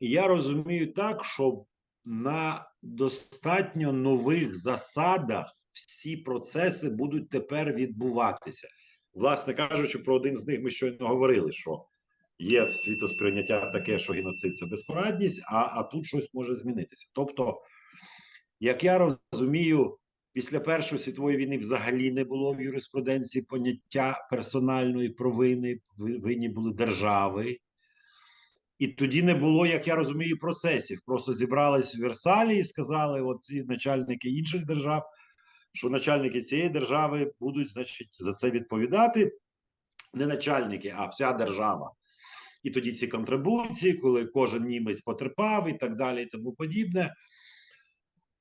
я розумію так, що на достатньо нових засадах всі процеси будуть тепер відбуватися. Власне кажучи, про один з них ми щойно говорили, що є світосприйняття таке, що геноцид це безпорадність, а, а тут щось може змінитися. Тобто, як я розумію, після Першої світової війни взагалі не було в юриспруденції поняття персональної провини, Ви- винні були держави. І тоді не було, як я розумію, процесів. Просто зібрались в Версалі і сказали: от ці начальники інших держав, що начальники цієї держави будуть, значить, за це відповідати. Не начальники, а вся держава. І тоді ці контрибуції, коли кожен німець потерпав і так далі, і тому подібне.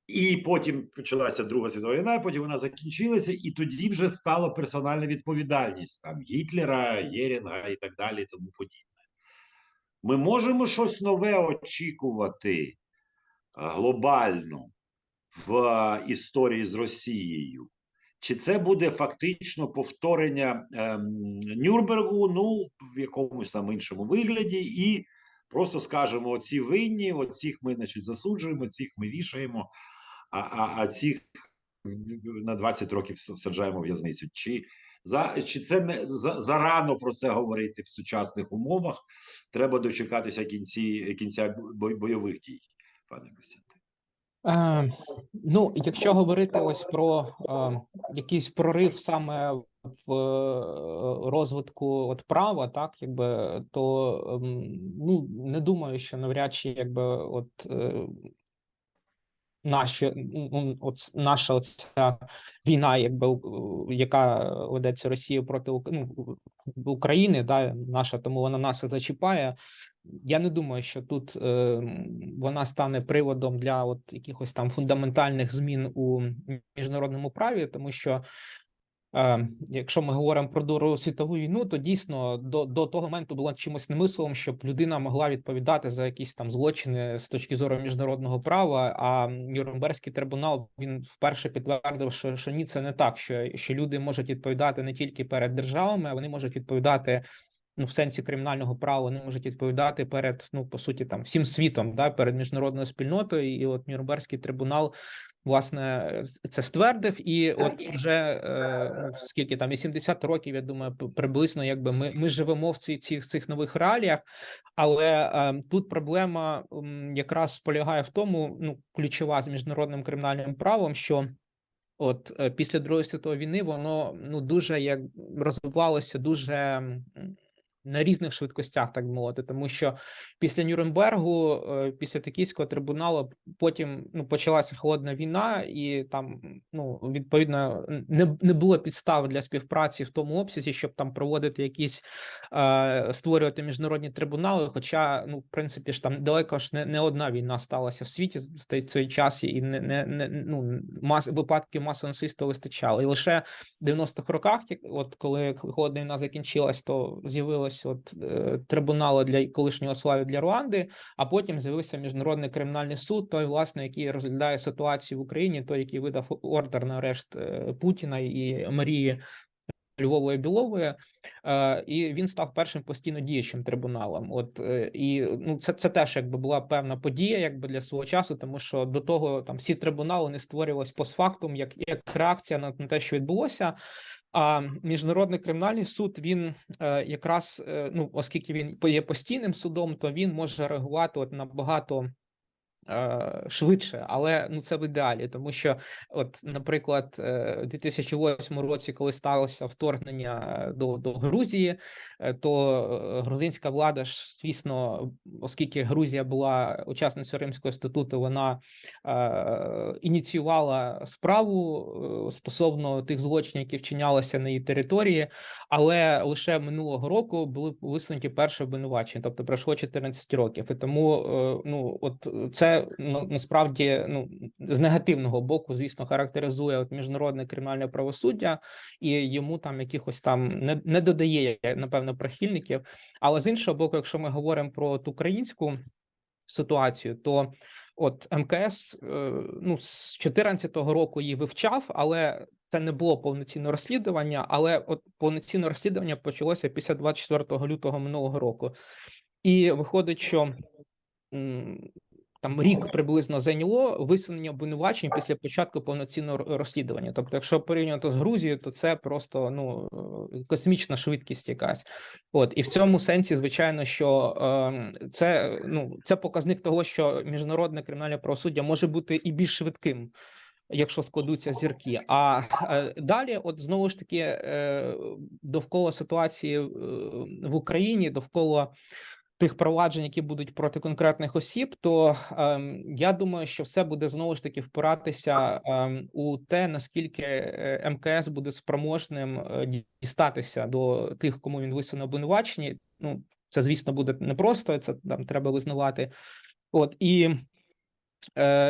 І потім почалася Друга світова війна, потім вона закінчилася, і тоді вже стала персональна відповідальність там Гітлера, Єрінга і так далі, і тому подібне. Ми можемо щось нове очікувати глобально в історії з Росією? Чи це буде фактично повторення ем, Нюрнбергу, ну, в якомусь там іншому вигляді, і просто скажемо: оці винні, оцих ми значить, засуджуємо, цих ми вішаємо, а, а, а цих на 20 років саджаємо в'язницю? Чи, за, чи це не за, зарано про це говорити в сучасних умовах? Треба дочекатися кінці, кінця бой- бойових дій, пане Костянтин. Е, ну, якщо говорити ось про е, якийсь прорив саме в е, розвитку от права, так якби то ем, ну не думаю, що навряд чи якби от е, наші от наша оця війна, якби яка ведеться Росією проти ну, України, да, наша, тому вона нас зачіпає. Я не думаю, що тут е, вона стане приводом для от якихось там фундаментальних змін у міжнародному праві, тому що Якщо ми говоримо про Другу світову війну, то дійсно до, до того моменту було чимось немислимим, щоб людина могла відповідати за якісь там злочини з точки зору міжнародного права. А Нюрнберзький трибунал він вперше підтвердив, що, що ні, це не так. Що, що люди можуть відповідати не тільки перед державами, а вони можуть відповідати. Ну, в сенсі кримінального права вони можуть відповідати перед ну по суті там всім світом, да перед міжнародною спільнотою, і от Нюрнберзький трибунал власне це ствердив, і от вже е, ну, скільки там 80 років, я думаю, приблизно якби ми, ми живемо в ці, цих цих нових реаліях, але е, тут проблема якраз полягає в тому, ну ключова з міжнародним кримінальним правом, що От е, після Другої світової війни воно ну дуже як розвивалося дуже на різних швидкостях, так мовити, тому що після Нюрнбергу, е, після Токійського трибуналу, потім ну почалася холодна війна, і там ну відповідно не, не було підстав для співпраці в тому обсязі, щоб там проводити якісь е, створювати міжнародні трибунали. Хоча, ну, в принципі, ж там далеко ж не, не одна війна сталася в світі в цей час, і не, не, не ну мас випадків масового насильства вистачало. І лише в 90-х роках, як- от коли холодна війна закінчилась, то з'явилось от е, трибунали для колишнього слави для Руанди, а потім з'явився міжнародний кримінальний суд, той власне, який розглядає ситуацію в Україні, той, який видав ордер на арешт е, Путіна і Марії. Львової Білової, е, і він став першим постійно діючим трибуналом. От і ну це, це теж якби була певна подія, якби для свого часу, тому що до того там всі трибунали не створювалися постфактум, як, як реакція на, на те, що відбулося. А міжнародний кримінальний суд він е, якраз е, ну, оскільки він є постійним судом, то він може реагувати от набагато е, швидше, але ну це в ідеалі, тому що, от, наприклад, е, у 2008 році, коли сталося вторгнення до, до Грузії, е, то е, грузинська влада ж, звісно, оскільки Грузія була учасницею Римського статуту, вона е, ініціювала справу е, стосовно тих злочинів, які вчинялися на її території, але лише минулого року були висунуті перші обвинувачення, тобто пройшло 14 років. І тому е, ну от це ну, насправді ну з негативного боку, звісно, характеризує от міжнародне кримінальне правосуддя, і йому там якихось там не, не додає напевно прихильників. Але з іншого боку, якщо ми говоримо про ту українську ситуацію, то от МКС е, ну з 2014 року її вивчав, але це не було повноцінне розслідування. Але от повноцінне розслідування почалося після 24 лютого минулого року, і виходить, що там рік приблизно зайняло висунення обвинувачень після початку повноцінного розслідування. Тобто, якщо порівнювати з Грузією, то це просто ну е, космічна швидкість якась. От і в цьому сенсі, звичайно, що е, це ну це показник того, що міжнародне кримінальне правосуддя може бути і більш швидким. Якщо складуться зірки, а е, далі, от знову ж таки, е, довкола ситуації в Україні, довкола тих проваджень, які будуть проти конкретних осіб, то ем, я думаю, що все буде знову ж таки впиратися ем, у те, наскільки е, МКС буде спроможним е, дістатися до тих, кому він висуне обвинувачення. Ну, це звісно буде непросто, це там треба визнавати. От і Е,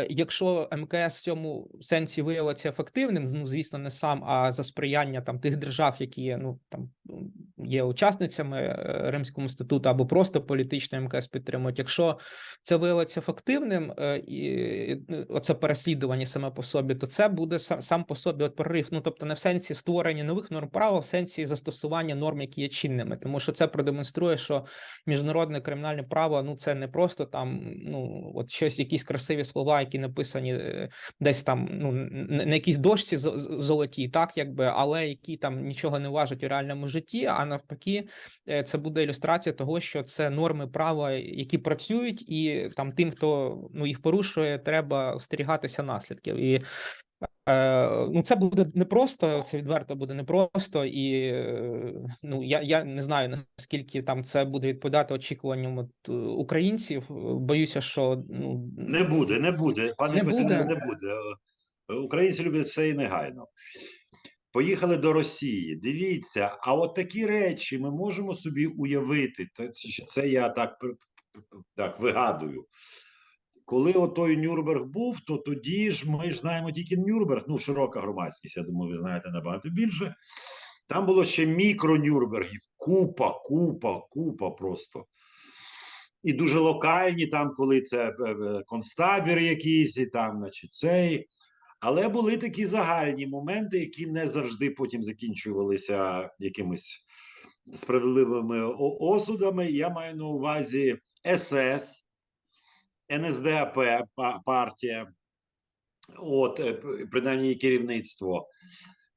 якщо МКС в цьому сенсі виявиться ефективним, ну звісно, не сам, а за сприяння там тих держав, які є, ну там є учасницями е, Римського статуту або просто політично МКС підтримують. Якщо це виявиться ефективним, е, і е, оце переслідування саме по собі, то це буде сам по собі от прорив. Ну тобто, не в сенсі створення нових норм права, а в сенсі застосування норм, які є чинними, тому що це продемонструє, що міжнародне кримінальне право ну це не просто там ну от щось, якісь красиві слова, які написані е, десь там ну на якійсь дошці золоті, так якби, але які там нічого не важать у реальному житті. А навпаки, е, це буде ілюстрація того, що це норми права, які працюють, і там тим, хто ну їх порушує, треба остерігатися наслідків. І ну, це буде непросто, це відверто буде непросто, і е, ну я, я не знаю наскільки там це буде відповідати очікуванням от, е, українців. Боюся, що ну Не буде, не буде. Пане Не буде. не буде. Е, Українці люблять це і негайно. Поїхали до Росії. Дивіться, а от такі речі ми можемо собі уявити. Це, це я так, так вигадую. Коли отой Нюрнберг був, то тоді ж ми ж знаємо тільки Нюрнберг, ну широка громадськість, я думаю, ви знаєте набагато більше. Там було ще мікро Нюрнбергів, купа, купа, купа просто. І дуже локальні, там, коли це е, е, концтабір якийсь, і там, значить, цей. Але були такі загальні моменти, які не завжди потім закінчувалися якимись справедливими осудами. Я маю на увазі СС, НСДАП партія, от, е, принаймні її керівництво,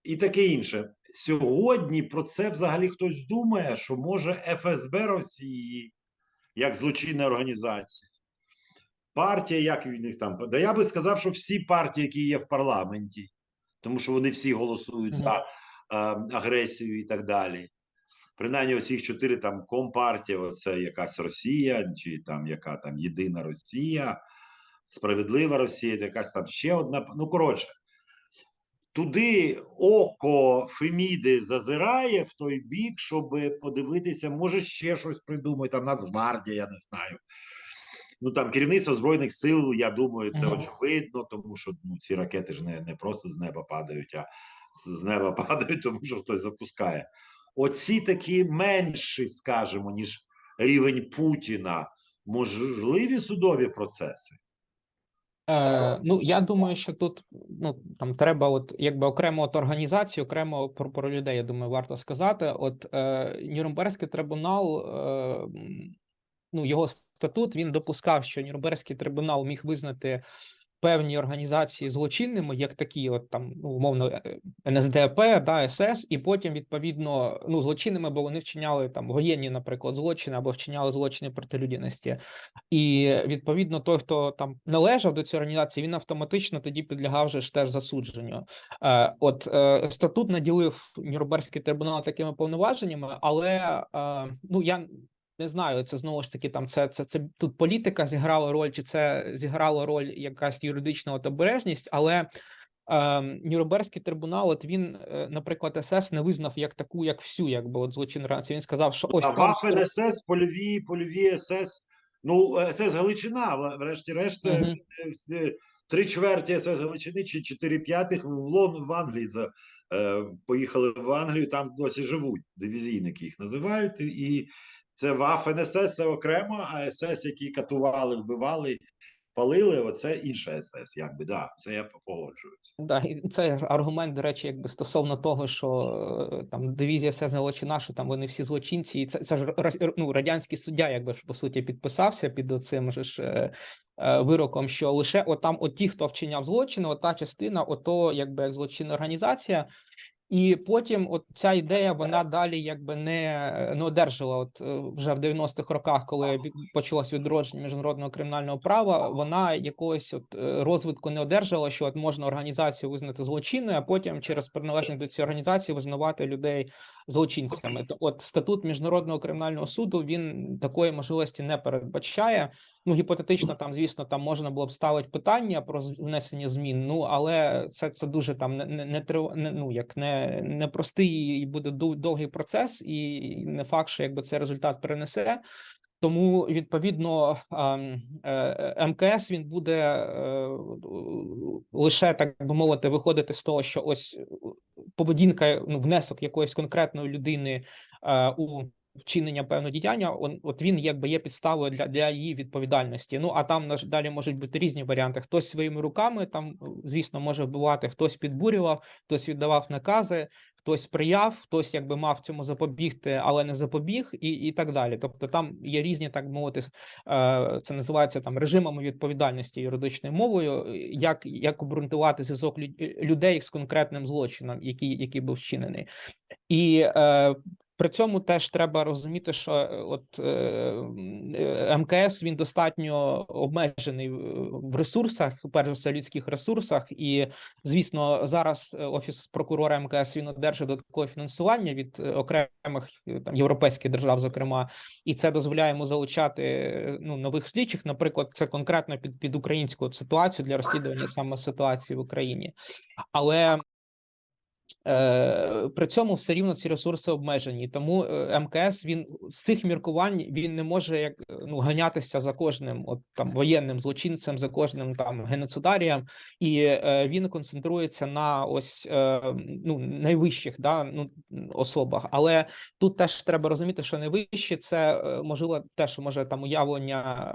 і таке інше. Сьогодні про це взагалі хтось думає, що може ФСБ Росії, як злочинна організація. Партія, як в них там. Да я би сказав, що всі партії, які є в парламенті, тому що вони всі голосують за е, агресію і так далі. Принаймні, оці чотири там компартія, це якась Росія, чи там яка там єдина Росія, справедлива Росія, якась там ще одна. Ну, коротше, туди око Феміди зазирає в той бік, щоб подивитися, може ще щось придумає, там Нацгвардія, я не знаю. Ну там керівництво збройних сил, я думаю, це Мгм. очевидно, тому що ну, ці ракети ж не, не просто з неба падають, а з неба падають, тому що хтось запускає. Оці такі менші, скажімо, ніж рівень Путіна, можливі судові процеси. Е, ну я думаю, що тут ну там треба, от якби окремо от організацію, окремо про, про людей. Я думаю, варто сказати. От е, Нюрнберзький трибунал, е, ну його статут він допускав, що Нюрнберзький трибунал міг визнати певні організації злочинними, як такі, от там ну, умовно е, НСДАП, да, СС, і потім відповідно ну злочинними, бо вони вчиняли там воєнні, наприклад, злочини або вчиняли злочини проти людяності. І відповідно, той, хто там належав до цієї організації, він автоматично тоді підлягав же ж теж засудженню. Е, от е, статут наділив Нюрнберзький трибунал такими повноваженнями, але е, ну я не знаю, це знову ж таки там це, це, це тут політика зіграла роль, чи це зіграло роль якась юридична от обережність, але. Е, Нюрнберзький трибунал, от він, е, наприклад, СС не визнав як таку, як всю, якби от злочин організації. Він сказав, що ось А там Вафен СС, польові, польові СС. Ну, СС Галичина, врешті-решт, е, три чверті СС Галичини чи чотири п'ятих в Лон в Англії за, поїхали в Англію, там досі живуть. Дивізійники їх називають. І це Вафен СС це окремо, а СС, які катували, вбивали, палили, оце інша СС, якби, да, це я погоджуюся. Да, і це аргумент, до речі, якби стосовно того, що е, там дивізія СС Галичина, що там вони всі злочинці, і це, це ж ну, радянський суддя, якби ж по суті підписався під оцим же ж е, е, вироком, що лише отам, от ті, хто вчиняв злочини, ота частина, ото якби як злочинна організація. І потім от ця ідея вона далі якби не, не одержала. От е, вже в 90-х роках, коли почалось відродження міжнародного кримінального права, вона якогось от е, розвитку не одержала, що от можна організацію визнати злочинною, а потім через приналежність до цієї організації визнавати людей злочинцями. От статут міжнародного кримінального суду він такої можливості не передбачає. Ну гіпотетично, там звісно, там можна було б ставити питання про внесення змін. Ну але це це дуже там не не, не, ну як не, не простий і буде довгий процес, і не факт, що якби це результат перенесе. Тому відповідно ем, е, МКС він буде е, лише так би мовити виходити з того, що ось поведінка, ну внесок якоїсь конкретної людини е, у вчинення певного діяння, он, от він якби є підставою для, для її відповідальності. Ну а там далі можуть бути різні варіанти. Хтось своїми руками там, звісно, може вбивати, хтось підбурював, хтось віддавав накази, хтось сприяв, хтось якби мав цьому запобігти, але не запобіг, і, і так далі. Тобто там є різні, так мовити, е, це називається там режимами відповідальності юридичною мовою, як, як обґрунтувати зв'язок людей з конкретним злочином, який, який був вчинений. І е, при цьому теж треба розуміти, що е, от е, е, МКС він достатньо обмежений в ресурсах, перш за все людських ресурсах, і звісно, зараз е, офіс прокурора МКС він одержує додаткове фінансування від окремих там європейських держав, зокрема, і це дозволяє йому залучати ну нових слідчих. Наприклад, це конкретно під під українську ситуацію для розслідування саме ситуації в Україні, але при цьому все рівно ці ресурси обмежені, тому е, МКС він з цих міркувань він не може як е, ну ганятися за кожним, от там воєнним злочинцем, за кожним там геноцидарієм, і е, він концентрується на ось е, ну найвищих да ну особах. Але тут теж треба розуміти, що найвищі це е, можливо теж може там уявлення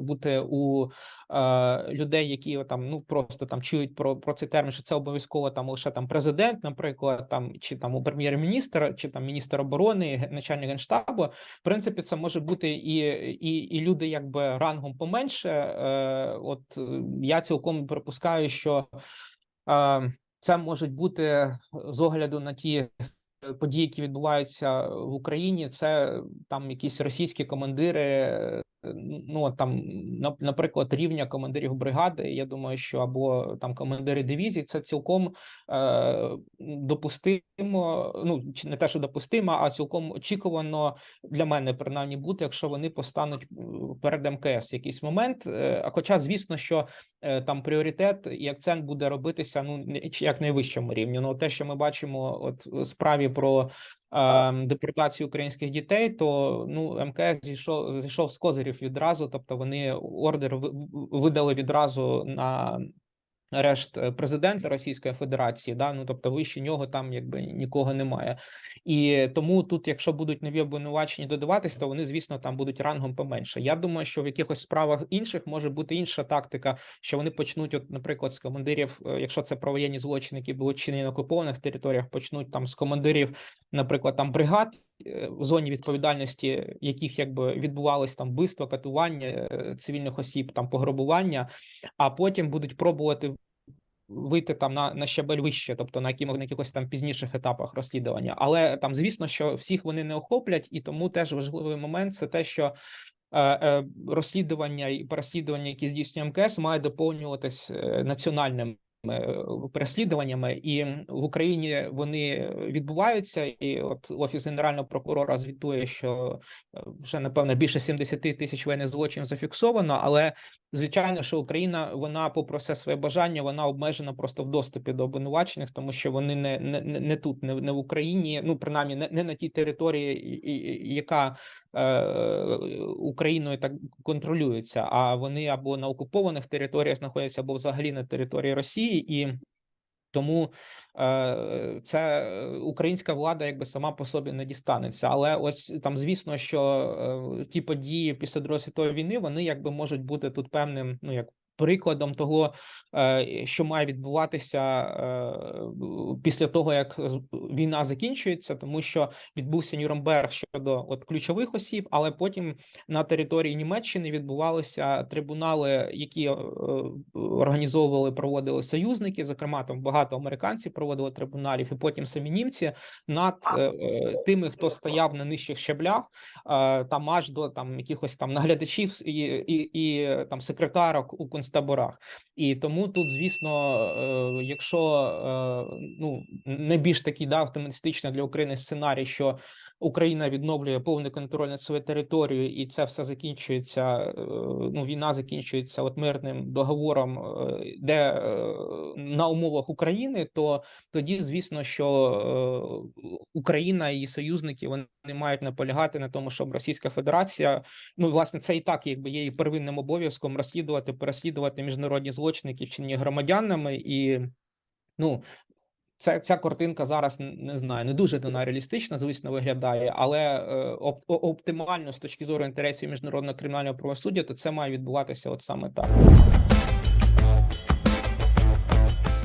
бути у е, людей, які там ну просто там чують про, про цей термін, що це обов'язково там лише там президент, наприклад, там чи там у прем'єр-міністр, чи там міністр оборони, начальник генштабу. В принципі, це може бути і, і, і люди, якби рангом поменше. Е, от е, я цілком припускаю, що е, це можуть бути з огляду на ті е, події, які відбуваються в Україні, це там якісь російські командири. Ну там, наприклад, рівня командирів бригади. Я думаю, що або там командири дивізій, це цілком е, допустимо. Ну не те, що допустимо, а цілком очікувано для мене принаймні бути, якщо вони постануть е, перед МКС в якийсь момент. Е, А хоча, звісно, що е, там пріоритет і акцент буде робитися ну як найвищому рівні. Ну те, що ми бачимо, от справі про депортацію українських дітей, то ну МКС зійшов зійшов з козирів відразу, тобто вони ордер ви- видали відразу на. Арешт е, президента Російської Федерації, да ну тобто вище нього там якби нікого немає, і тому тут, якщо будуть нові обвинувачення додаватись, то вони, звісно, там будуть рангом поменше. Я думаю, що в якихось справах інших може бути інша тактика, що вони почнуть, от, наприклад, з командирів, е, якщо це про воєнні злочини, які були вчинені на окупованих територіях, почнуть там з командирів, наприклад, там бригад в зоні відповідальності, яких якби відбувалось там вбивства, катування е, цивільних осіб, там пограбування, а потім будуть пробувати вийти там на, на щабель вище, тобто на яких на якихось там пізніших етапах розслідування. Але там, звісно, що всіх вони не охоплять, і тому теж важливий момент це те, що е, е, розслідування і переслідування, які здійснює МКС, має доповнюватись е, національним. Е, Переслідуваннями і в Україні вони відбуваються, і от офіс генерального прокурора звітує, що е, вже напевно більше 70 тисяч воєнних злочинів зафіксовано, але звичайно, що Україна вона, попри все своє бажання, вона обмежена просто в доступі до обвинувачених, тому що вони не, не, не тут, не, не в Україні, ну принаймні не, не на тій території, яка е, Україною так контролюється, а вони або на окупованих територіях знаходяться, або взагалі на території Росії і. Тому е, це е, українська влада якби сама по собі не дістанеться. Але ось там, звісно, що е, ті події після Другої світової війни вони якби можуть бути тут певним, ну як прикладом того, е, що має відбуватися е, після того, як війна закінчується, тому що відбувся Нюрнберг щодо от ключових осіб, але потім на території Німеччини відбувалися трибунали, які е, організовували, проводили союзники. Зокрема, там багато американців проводили трибуналів, і потім самі німці над тими, хто стояв на нижчих щаблях, там аж до там якихось там наглядачів і, і, і там секретарок у концтаборах. І тому тут, звісно, е, якщо е, ну не більш такий да, оптимістичний для України сценарій, що Україна відновлює повний контроль над своєю територією, і це все закінчується. е, Ну, війна закінчується от мирним договором, е, де е, на умовах України, то тоді, звісно, що Україна і її союзники вони мають наполягати на тому, щоб Російська Федерація, ну власне, це і так, якби є і первинним обов'язком розслідувати, переслідувати міжнародні злочини, які вчинені громадянами, і ну. Ця, ця картинка зараз не знаю, не дуже вона реалістична, звісно, виглядає, але е, оп, оптимально з точки зору інтересів міжнародного кримінального правосуддя, то це має відбуватися от саме так.